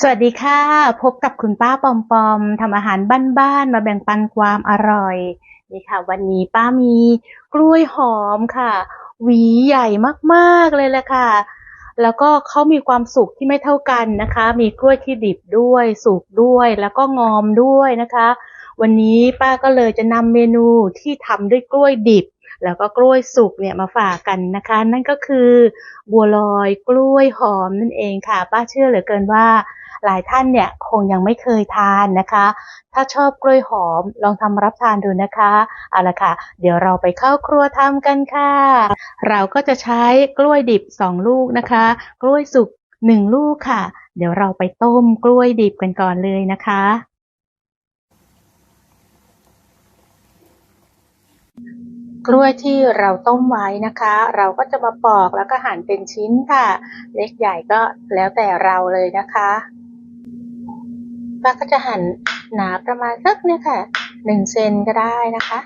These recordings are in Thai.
สวัสดีค่ะ พบกับคุณป้าปอมปอมทำอาหารบ้านๆมาแบ่งปันความอร่อยนี่ค่ะ วันนี้ป้ามีกล้วยหอมค่ะ หวีใหญ่มากๆเลยแหละค่ะ แล้วก็เขามีความสุกที่ไม่เท่ากันนะคะ มีกล้วยที่ดิบด้วย สุกด้วยแล้วก็งอมด้วยนะคะ วันนี้ป้าก็เลยจะนำเมนูที่ทำด้วยกล้วยดิบ แล้วก็กล้วยสุกเนี่ยมาฝากกันนะคะ นั่นก็คือ บัวลอยกล้วยหอมนั่นเองค่ะ ป้าเชื่อเหลือเกินว่า หลายท่านเนี่ยคงยังไม่เคยทานนะคะ ถ้าชอบกล้วยหอมลองทำรับทานดูนะคะเอาละค่ะ เดี๋ยวเราไปเข้าครัวทำกันค่ะ เราก็จะใช้กล้วยดิบ 2 ลูกนะคะ กล้วยสุก1 ลูกค่ะ เดี๋ยวเราไปต้มกล้วยดิบกันก่อนเลยนะคะกล้วยที่เราต้มไว้นะคะ เราก็จะมาปอกแล้วก็หั่นเป็นชิ้นค่ะ เล็กใหญ่ก็แล้วแต่เราเลยนะคะ ป้าก็จะหั่นหนาประมาณสักเนี่ยค่ะหนึ่งเซนก็ได้นะคะ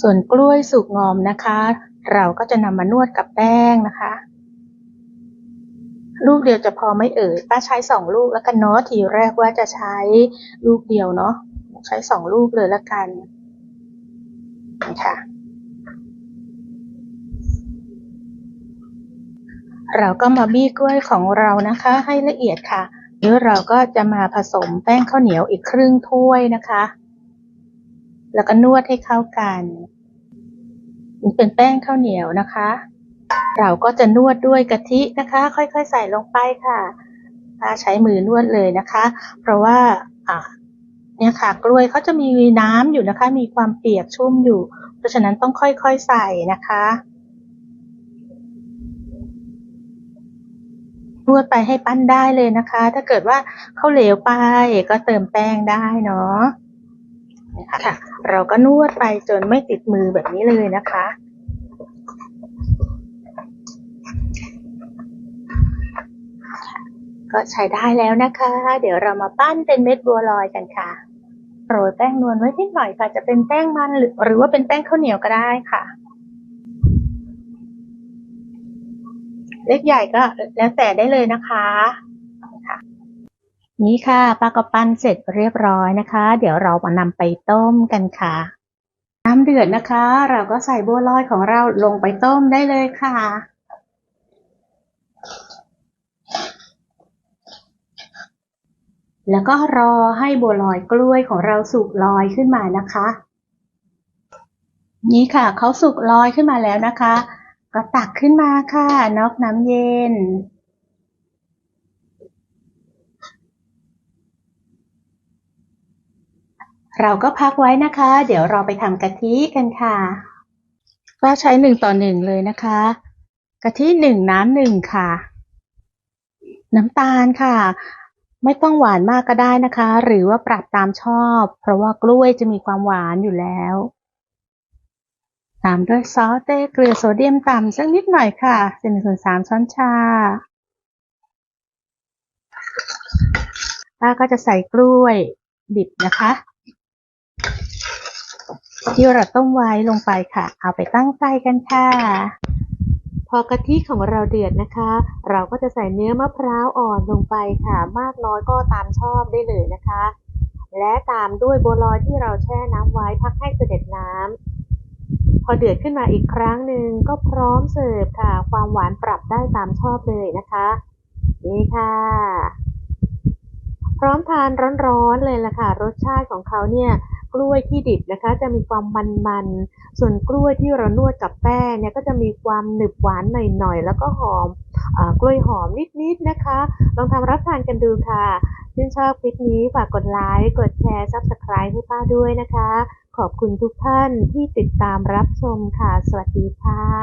ส่วนกล้วยสุกงอมนะคะ เราก็จะนำมานวดกับแป้งนะคะ ลูกเดียวจะพอไม่เอ่ยป้าใช้สองลูกแล้วกันเนาะทีแรกว่าจะใช้ลูกเดียวเนาะใช้สองลูกเลยแล้วกันค่ะ เราก็มาบี้กล้วยของเรานะคะ ให้ละเอียดค่ะแล้วเราก็จะมาผสมแป้งข้าวเหนียวอีกครึ่งถ้วยนะคะ แล้วก็นวดให้เข้ากันนี่เป็นแป้งข้าวเหนียวนะคะ เราก็จะนวดด้วยกะทินะคะ ค่อยๆใส่ลงไปค่ะถ้าใช้มือนวดเลยนะคะ เพราะว่าอ่าเนี่ยค่ะ กล้วยเขาจะมีน้ำอยู่นะคะ มีความเปียกชุ่มอยู่ เพราะฉะนั้นต้องค่อยๆใส่นะคะ นวดไปให้ปั้นได้เลยนะคะ ถ้าเกิดว่าเขาเหลวไปก็เติมแป้งได้เนาะค่ะ เราก็นวดไปจนไม่ติดมือแบบนี้เลยนะคะก็ใช้ได้แล้วนะคะ เดี๋ยวเรามาปั้นเป็นเม็ดบัวลอยกันค่ะ โรยแป้งนวลไว้นิดหน่อยค่ะ จะเป็นแป้งมันหรือว่าเป็นแป้งข้าวเหนียวก็ได้ค่ะ เล็กใหญ่ก็แล้วแต่ได้เลยนะคะค่ะนี่ค่ะปลากระปั้นเสร็จเรียบร้อยนะคะ เดี๋ยวเรามานำไปต้มกันค่ะ น้ำเดือดนะคะ เราก็ใส่บัวลอยของเราลงไปต้มได้เลยค่ะแล้วก็รอให้บัวลอยกล้วยของเราสุกลอยขึ้นมานะคะ นี่ค่ะเขาสุกลอยขึ้นมาแล้วนะคะ ก็ตักขึ้นมาค่ะนอกน้ำเย็น เราก็พักไว้นะคะ เดี๋ยวเราไปทำกะทิกันค่ะป้าใช้หนึ่งต่อหนึ่งเลยนะคะ กะทิหนึ่งน้ำหนึ่งค่ะ น้ำตาลค่ะ ไม่ต้องหวานมากก็ได้นะคะ หรือว่าปรับตามชอบ เพราะว่ากล้วยจะมีความหวานอยู่แล้ว ตามด้วยซอสเต้เกลือโซเดียมต่ำสักนิดหน่อยค่ะหนึ่งส่วนสามช้อนชาป้าก็จะใส่กล้วยดิบนะคะ ที่เราต้มไว้ลงไปค่ะ เอาไปตั้งไฟกันค่ะ พอกะทิของเราเดือดนะคะ เราก็จะใส่เนื้อมะพร้าวอ่อนลงไปค่ะ มากน้อยก็ตามชอบได้เลยนะคะ และตามด้วยบัวลอยที่เราแช่น้ำไว้พักให้เสด็จ อเดือดขึ้นมาอีกครั้งหนึ่งก็พร้อมเสิร์ฟค่ะ ความหวานปรับได้ตามชอบเลยนะคะ นี่ค่ะ พร้อมทานร้อนๆเลยล่ะค่ะ รสชาติของเขาเนี่ยกล้วยที่ดิบนะคะ จะมีความมันๆ ส่วนกล้วยที่เรานวดกับแป้งเนี่ยก็จะมีความหนึบหวานหน่อยๆ แล้วก็หอมอกล้วยหอมนิดๆนะคะ ลองทำรับทานกันดูค่ะชื่นชอบคลิปนี้ฝากกดไลค์ กดแชร์ซับสไคร b e ให้ป้าด้วยนะคะ ขอบคุณทุกท่านที่ติดตามรับชมค่ะ สวัสดีค่ะ